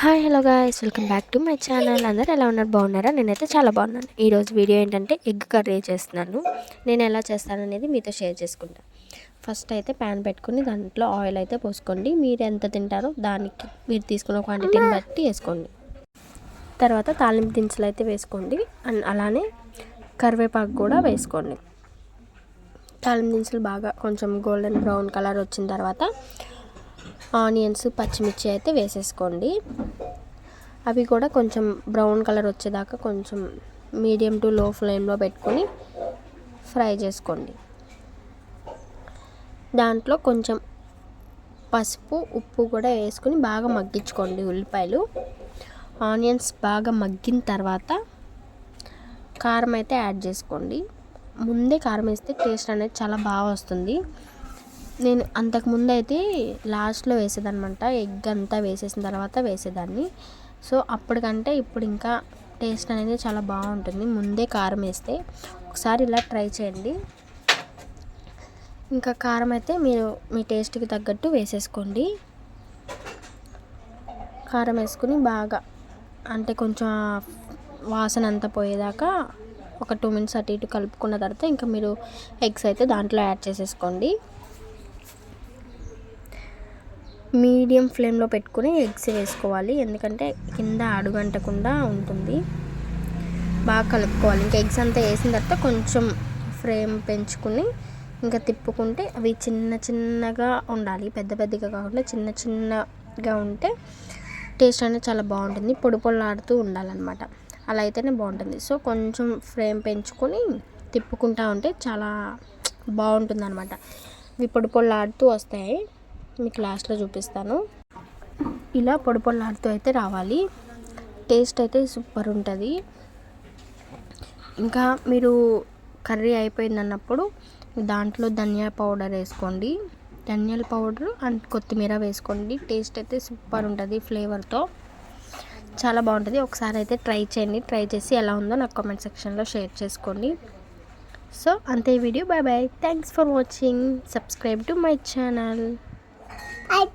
Hi hello guys welcome back to my channel అందరూ ఎలా ఉన్నారు? బాగున్నారా? నేనైతే చాలా బాగున్నాను. ఈరోజు వీడియో ఏంటంటే ఎగ్ కర్రీ చేస్తున్నాను. నేను ఎలా చేస్తాను అనేది మీతో షేర్ చేసుకుంటాను ఫస్ట్ అయితే ప్యాన్ పెట్టుకుని దాంట్లో ఆయిల్ అయితే పోసుకోండి. మీరు ఎంత తింటారో దానికి మీరు తీసుకున్న క్వాంటిటీని బట్టి వేసుకోండి. తర్వాత తాలింపు దినుసులు అయితే వేసుకోండి. అండ్ అలానే కరివేపాకు కూడా వేసుకోండి. తాలింపు దినుసులు బాగా కొంచెం గోల్డెన్ బ్రౌన్ కలర్ వచ్చిన తర్వాత ఆనియన్స్ పచ్చిమిర్చి అయితే వేసేసుకోండి. అవి కూడా కొంచెం బ్రౌన్ కలర్ వచ్చేదాకా కొంచెం మీడియం టు లో ఫ్లేమ్లో పెట్టుకొని ఫ్రై చేసుకోండి. దాంట్లో కొంచెం పసుపు ఉప్పు కూడా వేసుకొని బాగా మగ్గించుకోండి ఉల్లిపాయలు. ఆనియన్స్ బాగా మగ్గిన తర్వాత కారం అయితే యాడ్ చేసుకోండి. ముందే కారం వేస్తే టేస్ట్ అనేది చాలా బాగా వస్తుంది. నేను అంతకుముందు అయితే లాస్ట్లో వేసేదనమాట ఎగ్ అంతా వేసేసిన తర్వాత వేసేదాన్ని. సో అప్పటికంటే ఇప్పుడు ఇంకా టేస్ట్ అనేది చాలా బాగుంటుంది. ముందే కారం వేస్తే ఒకసారి ఇలా ట్రై చేయండి. ఇంకా కారం అయితే మీరు మీ టేస్ట్కి తగ్గట్టు వేసేసుకోండి. కారం వేసుకుని బాగా అంటే కొంచెం వాసన అంతా పోయేదాకా ఒక టూ మినిట్స్ అటు ఇటు కలుపుకున్న తర్వాత ఇంకా మీరు ఎగ్స్ అయితే దాంట్లో యాడ్ చేసేసుకోండి. మీడియం ఫ్లేమ్లో పెట్టుకుని ఎగ్స్ వేసుకోవాలి. ఎందుకంటే కింద అడుగంటకుండా ఉంటుంది. బాగా కలుపుకోవాలి. ఇంకా ఎగ్స్ అంతా వేసిన తర్వాత కొంచెం ఫ్రేమ్ పెంచుకుని ఇంకా తిప్పుకుంటే అవి చిన్న చిన్నగా ఉండాలి. పెద్ద పెద్దగా కాకుండా చిన్న చిన్నగా ఉంటే టేస్ట్ అనేది చాలా బాగుంటుంది. పొడి పొల్లాడుతూ ఉండాలన్నమాట. అలా అయితేనే బాగుంటుంది. సో కొంచెం ఫ్రేమ్ పెంచుకొని తిప్పుకుంటా ఉంటే చాలా బాగుంటుంది అనమాట ఇవి పొడి పొల్లాడుతూ వస్తాయి. మీకు లాస్ట్లో చూపిస్తాను. ఇలా పొడి పొల్లాడుతూ అయితే రావాలి. టేస్ట్ అయితే సూపర్ ఉంటుంది. ఇంకా మీరు కర్రీ అయిపోయింది అన్నప్పుడు దాంట్లో ధనియా పౌడర్ వేసుకోండి. ధనియాల పౌడర్ అండ్ కొత్తిమీర వేసుకోండి. టేస్ట్ అయితే సూపర్ ఉంటుంది ఫ్లేవర్తో చాలా బాగుంటుంది. ఒకసారి అయితే ట్రై చేయండి. ట్రై చేసి ఎలా ఉందో నాకు కామెంట్ సెక్షన్లో షేర్ చేసుకోండి. సో అంతే video bye bye thanks for watching subscribe to my channel I